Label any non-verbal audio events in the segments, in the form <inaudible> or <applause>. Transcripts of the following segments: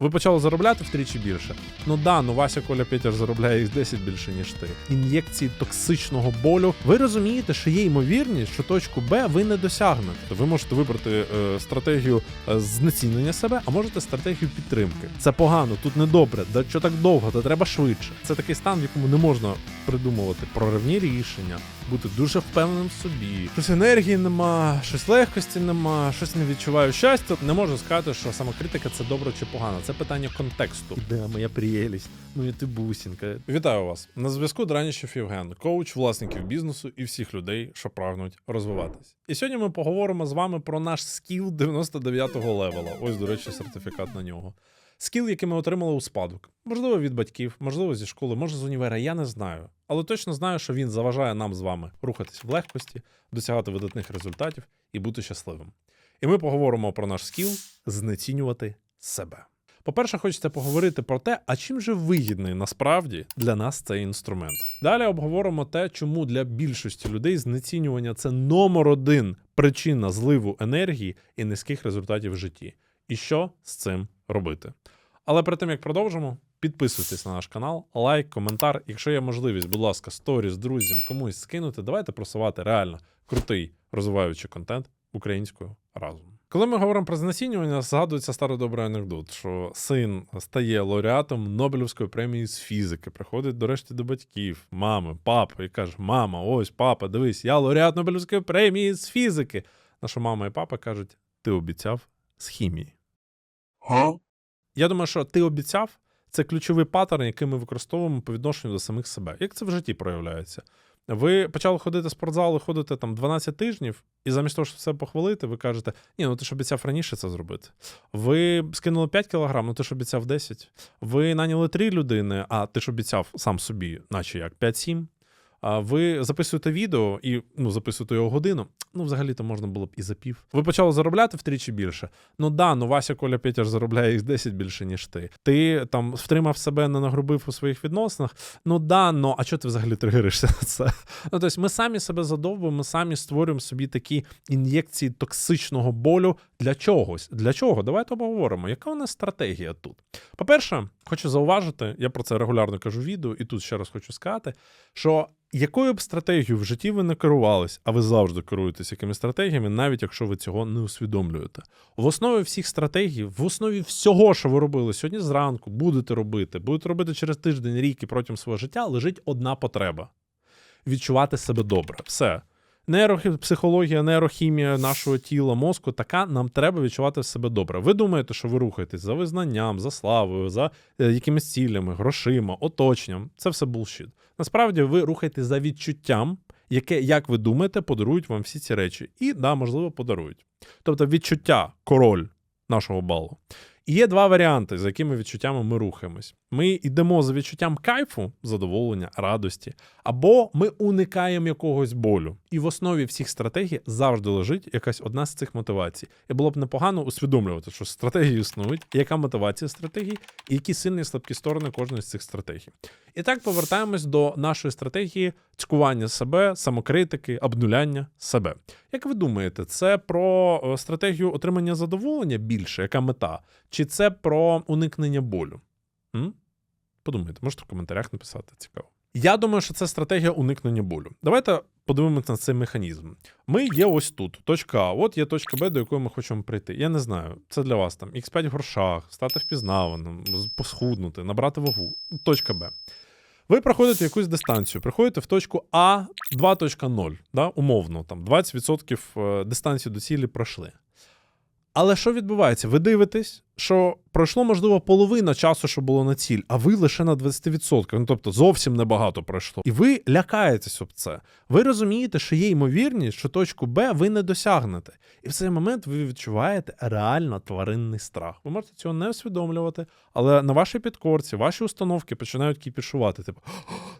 Ви почали заробляти втричі більше. Ну да, ну Вася Коля Петер заробляє їх 10 більше, ніж ти. Ін'єкції токсичного болю. Ви розумієте, що є ймовірність, що точку Б ви не досягнете. Ви можете вибрати е, стратегію е, знецінення себе, а можете стратегію підтримки. Це погано, тут недобре. Да що так довго, то треба швидше. Це такий стан, в якому не можна придумувати проривні рішення, бути дуже впевненим в собі. Щось енергії нема, щось легкості нема, щось не відчуваю щастя. Не можу сказати, що самокритика це добре чи погано. Це питання контексту. Де моя прієлість? Ну і ти бусінка. Вітаю вас на зв'язку. Драніщев Євген, коуч власників бізнесу і всіх людей, що прагнуть розвиватись. І сьогодні ми поговоримо з вами про наш скіл 99-го левела. Ось, до речі, сертифікат на нього. Скіл, який ми отримали у спадок, можливо, від батьків, можливо, зі школи, може з універа, я не знаю. Але точно знаю, що він заважає нам з вами рухатись в легкості, досягати видатних результатів і бути щасливим. І ми поговоримо про наш скіл знецінювати себе. По-перше, хочеться поговорити про те, а чим же вигідний насправді для нас цей інструмент. Далі обговоримо те, чому для більшості людей знецінювання це номер один причина зливу енергії і низьких результатів в житті. І що з цим робити. Але перед тим як продовжимо, підписуйтесь на наш канал, лайк, коментар. Якщо є можливість, будь ласка, сторіс друзям комусь скинути, давайте просувати реально крутий розвиваючий контент українською разом. Коли ми говоримо про знецінювання, згадується старий добрий анекдот, що син стає лауреатом Нобелівської премії з фізики, приходить до решти до батьків, мами, папи, і каже: Мама, ось папа, дивись, я лауреат Нобелівської премії з фізики. На що мама і папа кажуть: ти обіцяв з хімії. Я думаю, що ти обіцяв це ключовий паттерн, який ми використовуємо по відношенню до самих себе. Як це в житті проявляється? Ви почали ходити в спортзал, і ходите там 12 тижнів, і замість того, щоб все похвалити, ви кажете, ні, ну ти ж обіцяв раніше це зробити. Ви скинули 5 кілограм, ну ти ж обіцяв 10. Ви наняли 3 людини, а ти ж обіцяв сам собі, наче як 5-7. А ви записуєте відео і ну, записуєте його годину. Ну, взагалі-то можна було б і за пів. Ви почали заробляти втричі більше. Ну да, ну Вася Коля Петер заробляє їх 10 більше, ніж ти. Ти там втримав себе, не нагрубив у своїх відносинах. Ну да, ну а чого ти взагалі тригеришся на це? Ну тобто ми самі себе задовбуємо, ми самі створюємо собі такі ін'єкції токсичного болю для чогось. Для чого? Давайте обговоримо, яка у нас стратегія тут. По-перше, хочу зауважити, я про це регулярно кажу відео, і тут ще раз хочу сказати, що якою б стратегією в житті ви не керувались, а ви завжди керуєтесь якими стратегіями, навіть якщо ви цього не усвідомлюєте. В основі всіх стратегій, в основі всього, що ви робили сьогодні зранку, будете робити, будете робити через тиждень, рік і протягом свого життя, лежить одна потреба відчувати себе добре. Все. Нейропсихологія, нейрохімія нашого тіла, мозку така, нам треба відчувати себе добре. Ви думаєте, що ви рухаєтесь за визнанням, за славою, за е, якимись цілями, грошима, оточенням. Це все булшіт. Насправді ви рухаєтесь за відчуттям, яке, як ви думаєте, подарують вам всі ці речі. І, да, можливо, подарують. Тобто відчуття король нашого балу. І є два варіанти, за якими відчуттями ми рухаємось. Ми йдемо за відчуттям кайфу, задоволення, радості, або ми уникаємо якогось болю. І в основі всіх стратегій завжди лежить якась одна з цих мотивацій. І було б непогано усвідомлювати, що стратегії існують, яка мотивація стратегії, і які сильні і слабкі сторони кожної з цих стратегій. І так повертаємось до нашої стратегії цькування себе, самокритики, обнуляння себе. Як ви думаєте, це про е, стратегію отримання задоволення більше, яка мета? Чи це про уникнення болю? М? Подумайте, можете в коментарях написати, цікаво. Я думаю, що це стратегія уникнення болю. Давайте подивимося на цей механізм. Ми є ось тут, точка А, от є точка Б, до якої ми хочемо прийти. Я не знаю, це для вас там X5 в грошах, стати впізнаваним, посхуднути, набрати вагу. Точка Б. Ви проходите якусь дистанцію, приходите в точку А 2.0, да, умовно, там 20% дистанції до цілі пройшли. Але що відбувається? Ви дивитесь, що пройшло, можливо, половина часу, що було на ціль, а ви лише на 20%. Ну тобто зовсім небагато пройшло. І ви лякаєтесь об це. Ви розумієте, що є ймовірність, що точку Б ви не досягнете. І в цей момент ви відчуваєте реально тваринний страх. Ви можете цього не усвідомлювати, але на вашій підкорці, ваші установки починають кіпішувати. Типу,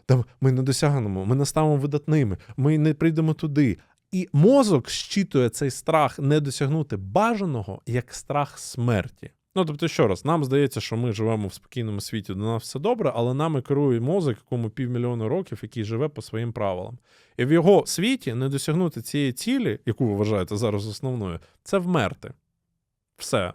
там ми не досягнемо, ми не станемо видатними, ми не прийдемо туди. І мозок щитує цей страх не досягнути бажаного як страх смерті. Ну, тобто, що раз, нам здається, що ми живемо в спокійному світі, до нас все добре, але нами керує мозок, якому півмільйона років, який живе по своїм правилам. І в його світі не досягнути цієї цілі, яку ви вважаєте зараз основною, це вмерти. Все.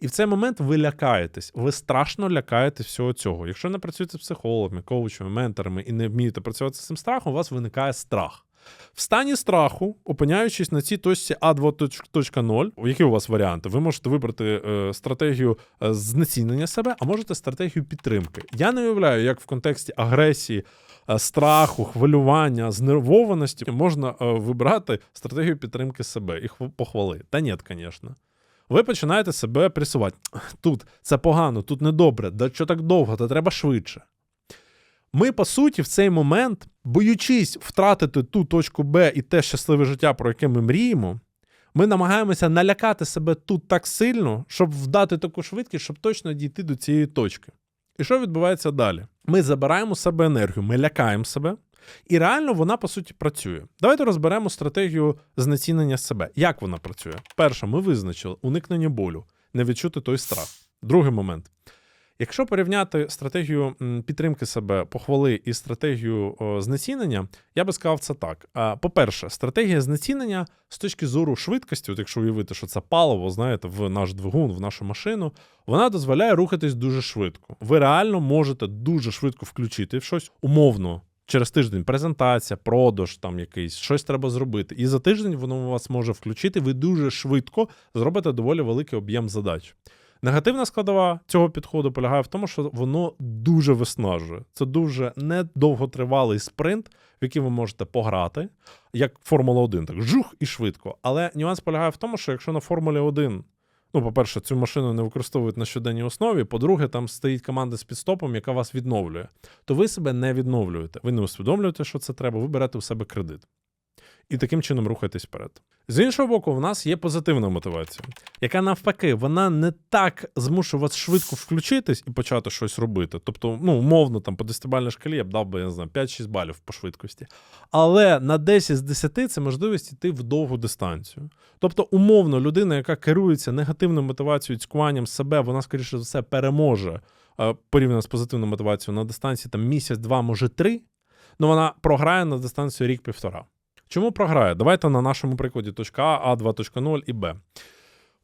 І в цей момент ви лякаєтесь, ви страшно лякаєтесь всього цього. Якщо не працюєте психологами, коучами, менторами і не вмієте працювати з цим страхом, у вас виникає страх. В стані страху, опиняючись на цій точці А2.0, які у вас варіанти? Ви можете вибрати е, стратегію е, знецінення себе, а можете стратегію підтримки. Я не уявляю, як в контексті агресії, е, страху, хвилювання, знервованості можна е, вибрати стратегію підтримки себе і хв- похвали. Та ні, звісно. Ви починаєте себе пресувати. Тут це погано, тут недобре, да що так довго, та треба швидше. Ми, по суті, в цей момент, боючись втратити ту точку Б і те щасливе життя, про яке ми мріємо, ми намагаємося налякати себе тут так сильно, щоб вдати таку швидкість, щоб точно дійти до цієї точки. І що відбувається далі? Ми забираємо себе енергію, ми лякаємо себе, і реально вона, по суті, працює. Давайте розберемо стратегію знецінення себе. Як вона працює? Перше, ми визначили уникнення болю, не відчути той страх. Другий момент. Якщо порівняти стратегію підтримки себе, похвали і стратегію знецінення, я би сказав це так. По-перше, стратегія знецінення з точки зору швидкості, от якщо уявити, що це паливо, знаєте, в наш двигун, в нашу машину, вона дозволяє рухатись дуже швидко. Ви реально можете дуже швидко включити в щось умовно. Через тиждень презентація, продаж там якийсь, щось треба зробити. І за тиждень воно вас може включити. Ви дуже швидко зробите доволі великий об'єм задач. Негативна складова цього підходу полягає в тому, що воно дуже виснажує. Це дуже недовготривалий спринт, в який ви можете пограти, як Формула 1, так жух і швидко. Але нюанс полягає в тому, що якщо на Формулі 1, ну, по-перше, цю машину не використовують на щоденній основі, по-друге, там стоїть команда з підстопом, яка вас відновлює, то ви себе не відновлюєте. Ви не усвідомлюєте, що це треба, ви берете у себе кредит. І таким чином рухайтесь вперед. З іншого боку, в нас є позитивна мотивація, яка навпаки, вона не так змушує вас швидко включитись і почати щось робити. Тобто, ну, умовно, там по 10-бальній шкалі я б дав би, я не знаю, 5-6 балів по швидкості. Але на 10 з 10 це можливість йти в довгу дистанцію. Тобто, умовно, людина, яка керується негативною мотивацією, цькуванням себе, вона, скоріше за все, переможе е, порівняно з позитивною мотивацією на дистанції там місяць, два, може три. Ну вона програє на дистанцію рік-півтора. Чому програє? Давайте на нашому прикладі точка А, А 2.0 і Б.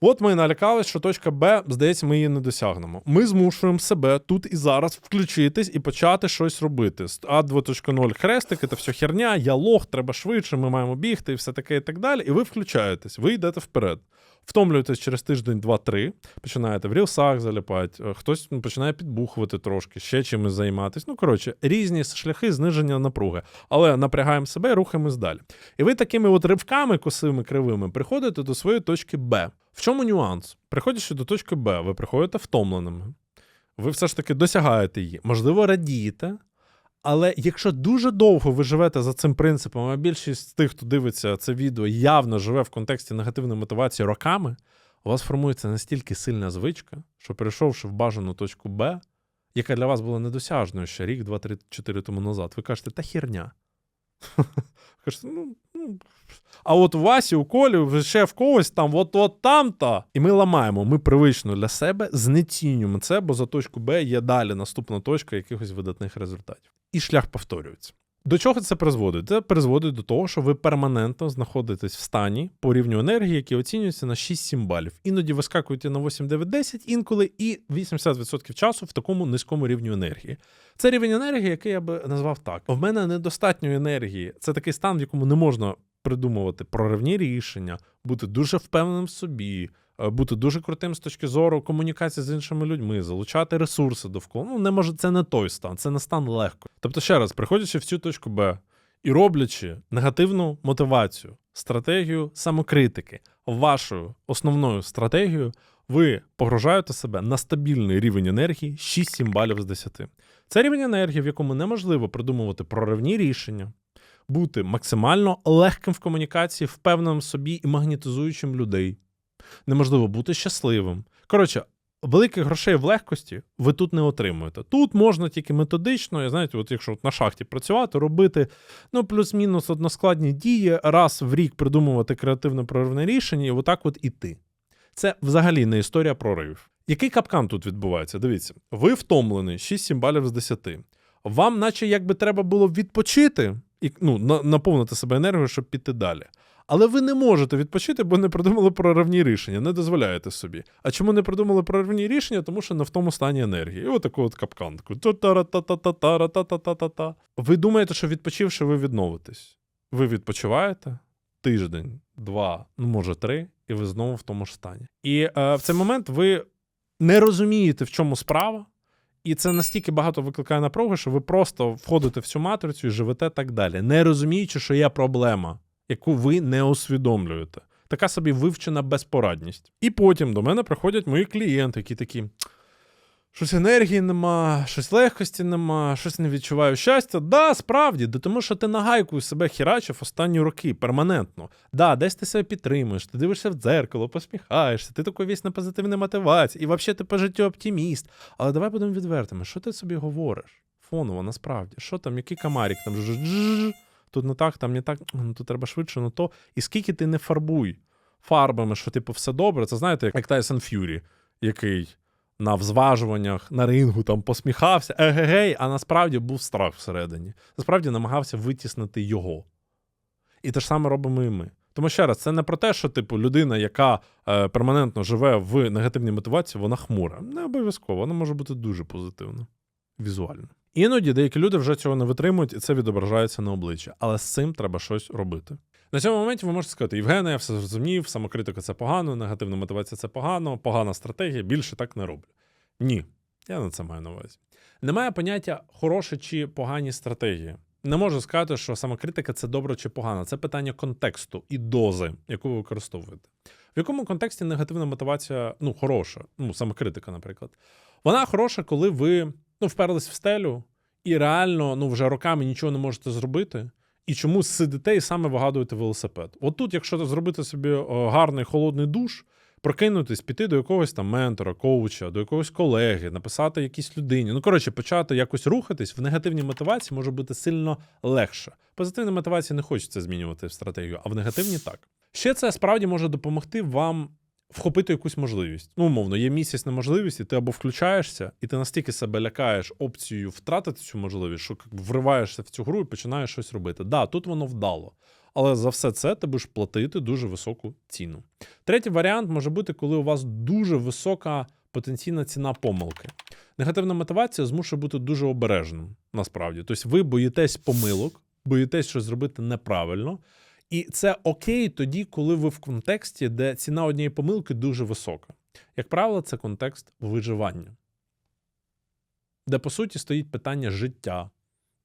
От ми налякались, що точка Б, здається, ми її не досягнемо. Ми змушуємо себе тут і зараз включитись і почати щось робити. З А 2.0 хрестики, це все херня, я лох, треба швидше, ми маємо бігти і все таке і так далі. І ви включаєтесь, ви йдете вперед. Втомлюєтесь через тиждень, два-три, починаєте в рілсах заліпати, е, хтось ну, починає підбухувати трошки, ще чимось займатися. Ну, коротше, різні шляхи зниження напруги. Але напрягаємо себе і рухаємось далі. І ви такими от ривками косими кривими приходите до своєї точки Б. В чому нюанс? Приходячи до точки Б, ви приходите втомленими. Ви все ж таки досягаєте її. Можливо, радієте. Але якщо дуже довго ви живете за цим принципом, а більшість з тих, хто дивиться це відео, явно живе в контексті негативної мотивації роками, у вас формується настільки сильна звичка, що перейшовши в бажану точку Б, яка для вас була недосяжною ще рік, два, три, чотири тому назад, ви кажете, та херня. <laughs> Кажете, ну. А от у Васі, у Колі, ще в когось там, от от там-то. І ми ламаємо. Ми привично для себе знецінюємо це, бо за точку Б є далі наступна точка якихось видатних результатів. І шлях повторюється. До чого це призводить? Це призводить до того, що ви перманентно знаходитесь в стані по рівню енергії, який оцінюється на 6-7 балів. Іноді вискакуєте на 8, 9, 10, інколи і 80% часу в такому низькому рівню енергії. Це рівень енергії, який я би назвав так. В мене недостатньо енергії. Це такий стан, в якому не можна придумувати проривні рішення, бути дуже впевненим в собі, е, бути дуже крутим з точки зору комунікації з іншими людьми, залучати ресурси довкола. Ну, не може, це не той стан, це не стан легко. Тобто, ще раз, приходячи в цю точку Б і роблячи негативну мотивацію, стратегію самокритики, вашою основною стратегією, ви погружаєте себе на стабільний рівень енергії 6-7 балів з 10. Це рівень енергії, в якому неможливо придумувати проривні рішення, бути максимально легким в комунікації, впевненим в собі і магнетизуючим людей. Неможливо бути щасливим. Коротше, великих грошей в легкості ви тут не отримуєте. Тут можна тільки методично, і знаєте, от якщо от на шахті працювати, робити ну, плюс-мінус односкладні дії, раз в рік придумувати креативне проривне рішення, і отак от іти. Це взагалі не історія проривів. Який капкан тут відбувається? Дивіться, ви втомлений 6-7 балів з 10. Вам, наче якби треба було відпочити і ну, наповнити себе енергією, щоб піти далі. Але ви не можете відпочити, бо не придумали проривні рішення, не дозволяєте собі. А чому не придумали проривні рішення? Тому що не в тому стані енергії. І отаку от капканку. Ту-тара-та-та-та-тара-та-та-та-та. Ви думаєте, що відпочивши, ви відновитесь. Ви відпочиваєте тиждень, два, ну може три, і ви знову в тому ж стані. І е, в цей момент ви не розумієте, в чому справа. І це настільки багато викликає напруги, що ви просто входите в цю матрицю і живете так далі, не розуміючи, що є проблема, яку ви не усвідомлюєте. Така собі вивчена безпорадність. І потім до мене приходять мої клієнти, які такі. Щось енергії нема, щось легкості нема, щось не відчуваю щастя. Да, справді, да тому що ти нагайкою себе хірачив останні роки перманентно. Да, десь ти себе підтримуєш, ти дивишся в дзеркало, посміхаєшся, ти такий весь на позитивній мотивації, і взагалі ти по життю оптиміст. Але давай будемо відвертими, що ти собі говориш? Фоново, насправді, що там, який камарік, там тут не так, там не так, ну тут треба швидше, ну то. І скільки ти не фарбуй фарбами, що типу все добре, це знаєте, як Тайсон Ф'юрі, який на взважуваннях, на рингу там посміхався, егегей, а насправді був страх всередині. Насправді намагався витіснити його. І те ж саме робимо і ми. Тому ще раз, це не про те, що типу людина, яка е, перманентно живе в негативній мотивації, вона хмура. Не обов'язково, вона може бути дуже позитивна, візуально. Іноді деякі люди вже цього не витримують, і це відображається на обличчі. Але з цим треба щось робити. На цьому моменті ви можете сказати, Євгене, я все зрозумів, самокритика це погано, негативна мотивація це погано, погана стратегія, більше так не роблю. Ні, я на це маю на увазі. Немає поняття хороші чи погані стратегії. Не можу сказати, що самокритика це добре чи погано. Це питання контексту і дози, яку ви використовуєте. В якому контексті негативна мотивація ну, хороша, ну, самокритика, наприклад. Вона хороша, коли ви ну, вперлись в стелю і реально ну, вже роками нічого не можете зробити. І чому сидите і саме вигадуєте велосипед? От тут, якщо зробити собі гарний холодний душ, прокинутись, піти до якогось там ментора, коуча, до якогось колеги, написати якійсь людині. Ну, коротше, почати якось рухатись в негативній мотивації може бути сильно легше. Позитивна мотивація не хочеться змінювати стратегію, а в негативній так. Ще це справді може допомогти вам вхопити якусь можливість. Ну, умовно, є місяць на можливість, і ти або включаєшся, і ти настільки себе лякаєш опцією втратити цю можливість, що вриваєшся в цю гру і починаєш щось робити. Да, тут воно вдало. Але за все це ти будеш платити дуже високу ціну. Третій варіант може бути, коли у вас дуже висока потенційна ціна помилки. Негативна мотивація змушує бути дуже обережним, насправді. Тобто ви боїтесь помилок, боїтесь щось зробити неправильно. І це окей тоді, коли ви в контексті, де ціна однієї помилки дуже висока. Як правило, це контекст виживання, де, по суті, стоїть питання життя,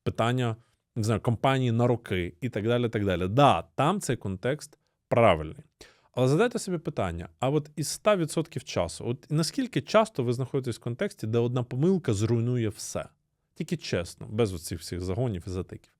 питання не знаю, компанії на роки і так далі. так далі. Да, там цей контекст правильний. Але задайте собі питання: а от із 100% часу, от наскільки часто ви знаходитесь в контексті, де одна помилка зруйнує все? Тільки чесно, без оцих всіх загонів і затиків.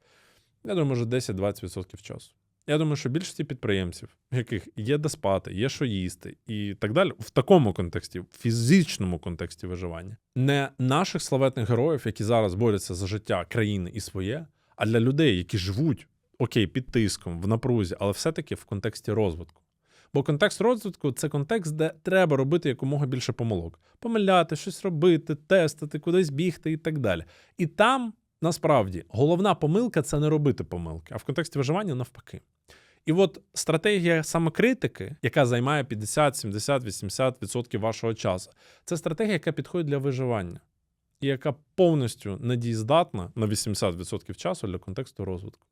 Я думаю, може 10-20% часу. Я думаю, що більшості підприємців, в яких є де спати, є що їсти, і так далі, в такому контексті, в фізичному контексті виживання, не наших славетних героїв, які зараз борються за життя країни і своє, а для людей, які живуть окей, під тиском, в напрузі, але все-таки в контексті розвитку. Бо контекст розвитку це контекст, де треба робити якомога більше помилок, помиляти, щось робити, тестити, кудись бігти і так далі. І там насправді головна помилка це не робити помилки, а в контексті виживання навпаки. І от стратегія самокритики, яка займає 50, 70, 80% вашого часу, це стратегія, яка підходить для виживання, і яка повністю недієздатна на 80% часу для контексту розвитку.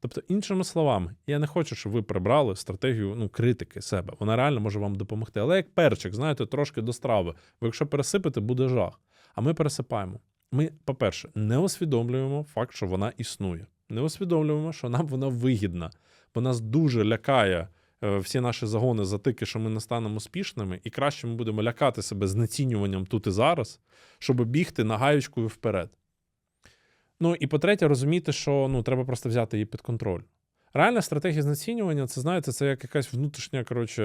Тобто, іншими словами, я не хочу, щоб ви прибрали стратегію ну, критики себе. Вона реально може вам допомогти. Але як перчик, знаєте, трошки до страви. Бо якщо пересипати, буде жах. А ми пересипаємо. Ми, по-перше, не усвідомлюємо факт, що вона існує. Не усвідомлюємо, що нам вона вигідна, бо нас дуже лякає е, всі наші загони затики, що ми не станемо успішними, і краще ми будемо лякати себе знецінюванням тут і зараз, щоб бігти нагаючкою вперед. Ну і по-третє, розуміти, що ну, треба просто взяти її під контроль. Реальна стратегія знецінювання, це знаєте, це як якась внутрішня, коротше,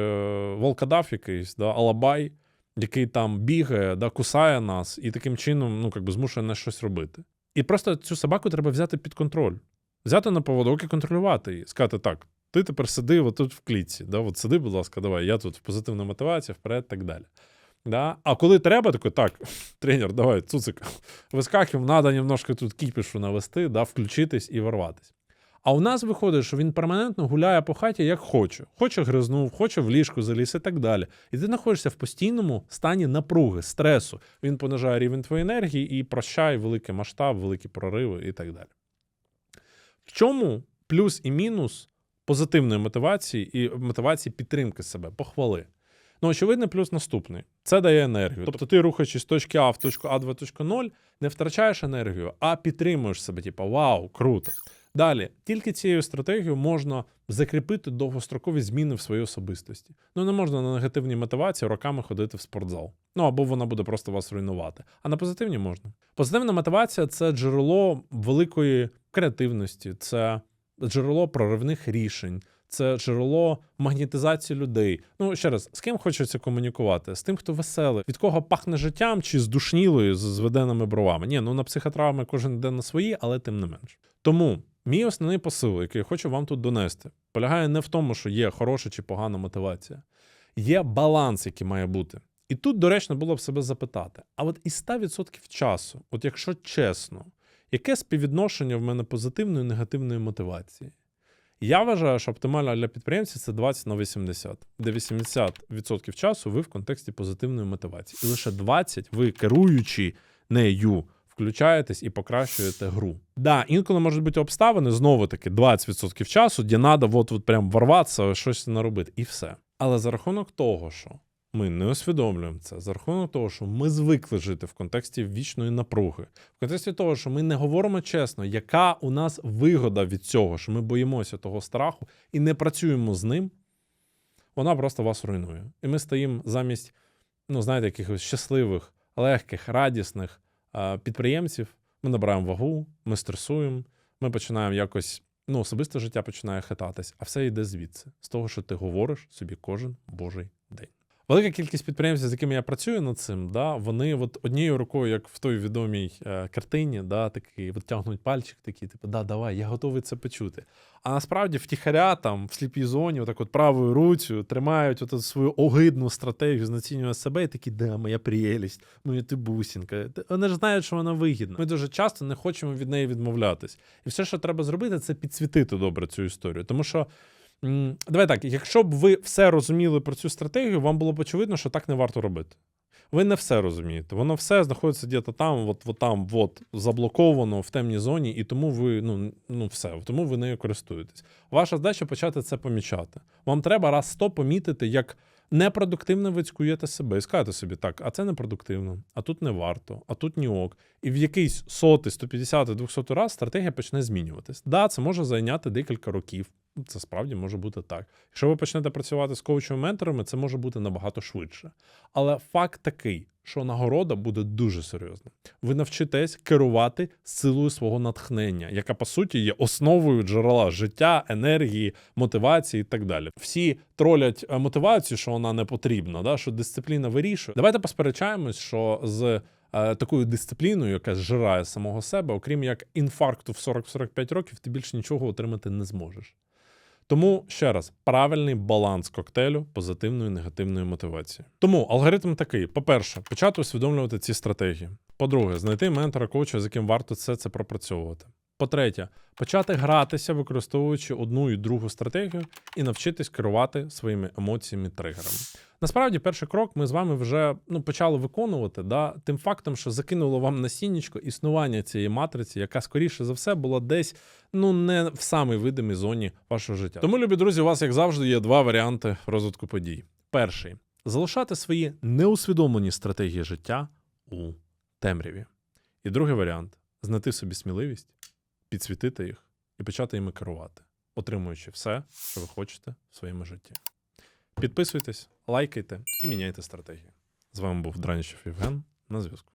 волкодав якийсь, да, алабай, який там бігає, да, кусає нас і таким чином ну, би, змушує нас щось робити. І просто цю собаку треба взяти під контроль, взяти на поводок і контролювати її. Сказати так, ти тепер сиди отут в клітці. Да, от Сиди, будь ласка, давай, я тут в позитивна мотивація, вперед, так далі. Да? А коли треба, такой, так, <laughs> тренер, давай, цуцик, <laughs> вискакуємо, треба немножко тут кіпішу навести, да, включитись і ворватись. А у нас виходить, що він перманентно гуляє по хаті як хоче. Хоче гризнув, хоче в ліжку заліз і так далі. І ти знаходишся в постійному стані напруги, стресу. Він понижає рівень твоєї енергії і прощає великий масштаб, великі прориви і так далі. В чому плюс і мінус позитивної мотивації і мотивації підтримки себе, похвали? Ну, очевидний плюс наступний: це дає енергію. Тобто ти, рухаючись з точки А в точку А 2.0, не втрачаєш енергію, а підтримуєш себе, типу, вау, круто. Далі, тільки цією стратегією можна закріпити довгострокові зміни в своїй особистості. Ну не можна на негативній мотивації роками ходити в спортзал. Ну або вона буде просто вас руйнувати. А на позитивній можна. Позитивна мотивація це джерело великої креативності, це джерело проривних рішень. Це джерело магнітизації людей. Ну ще раз, з ким хочеться комунікувати? З тим, хто веселий, від кого пахне життям, чи з душнілою, з зведеними бровами. Ні, ну на психотравми кожен день на свої, але тим не менш. Тому мій основний посил, який я хочу вам тут донести, полягає не в тому, що є хороша чи погана мотивація. Є баланс, який має бути. І тут доречно було б себе запитати: а от із 100% часу, от якщо чесно, яке співвідношення в мене позитивної і негативної мотивації? Я вважаю, що оптимально для підприємців це 20 на 80, де 80% часу ви в контексті позитивної мотивації. І лише 20% ви керуючи нею, включаєтесь і покращуєте гру. Да, інколи можуть бути обставини, знову таки 20% часу, де треба от, от прям ворватися, щось наробити, і все. Але за рахунок того, що ми не усвідомлюємо це, за рахунок того, що ми звикли жити в контексті вічної напруги, в контексті того, що ми не говоримо чесно, яка у нас вигода від цього, що ми боїмося того страху і не працюємо з ним, вона просто вас руйнує. І ми стоїмо замість, ну, знаєте, якихось щасливих, легких, радісних підприємців. Ми набираємо вагу, ми стресуємо, ми починаємо якось. Ну, особисте життя починає хитатись, а все йде звідси, з того, що ти говориш собі кожен божий день. Велика кількість підприємців, з якими я працюю над цим, да, вони от однією рукою, як в той відомій е, картині, да, такі витягнуть пальчик, такий, типу, да, давай, я готовий це почути. А насправді втіхаря там в сліпій зоні, отак от правою руцю тримають от свою огидну стратегію знецінювання себе і такі, да, моя прелість, моя ти бусінка. Вони ж знають, що вона вигідна. Ми дуже часто не хочемо від неї відмовлятись. І все, що треба зробити, це підсвітити добре цю історію. Тому що. Давай так, якщо б ви все розуміли про цю стратегію, вам було б очевидно, що так не варто робити. Ви не все розумієте. Воно все знаходиться десь там, от, от там, от, заблоковано в темній зоні, і тому ви ну, ну все, тому ви нею користуєтесь. Ваша задача почати це помічати. Вам треба раз сто помітити, як непродуктивно ви цькуєте себе і скажете собі, так, а це непродуктивно, а тут не варто, а тут ні ок. І в якийсь сотий, 150, 200 раз стратегія почне змінюватись. Да, це може зайняти декілька років. Це справді може бути так. Якщо ви почнете працювати з коучами-менторами, це може бути набагато швидше. Але факт такий, що нагорода буде дуже серйозна. Ви навчитесь керувати силою свого натхнення, яка по суті є основою джерела життя, енергії, мотивації і так далі. Всі тролять е, мотивацію, що вона не потрібна, да, що дисципліна вирішує. Давайте посперечаємось, що з е, такою дисципліною, яка зжирає самого себе, окрім як інфаркту в 40-45 років, ти більше нічого отримати не зможеш. Тому ще раз, правильний баланс коктейлю позитивної і негативної мотивації. Тому алгоритм такий: по-перше, почати усвідомлювати ці стратегії. По-друге, знайти ментора коуча, з яким варто все це пропрацьовувати. По-третє, почати гратися, використовуючи одну і другу стратегію, і навчитись керувати своїми емоціями тригерами. Насправді, перший крок ми з вами вже ну, почали виконувати да, тим фактом, що закинуло вам насіннячко існування цієї матриці, яка, скоріше за все, була десь ну не в самій видимій зоні вашого життя. Тому, любі друзі, у вас, як завжди, є два варіанти розвитку подій. Перший залишати свої неусвідомлені стратегії життя у темряві. І другий варіант знайти собі сміливість, підсвітити їх і почати іми керувати, отримуючи все, що ви хочете в своєму житті. Підписуйтесь, лайкайте і міняйте стратегію. З вами був Дранічев Євген. На зв'язку.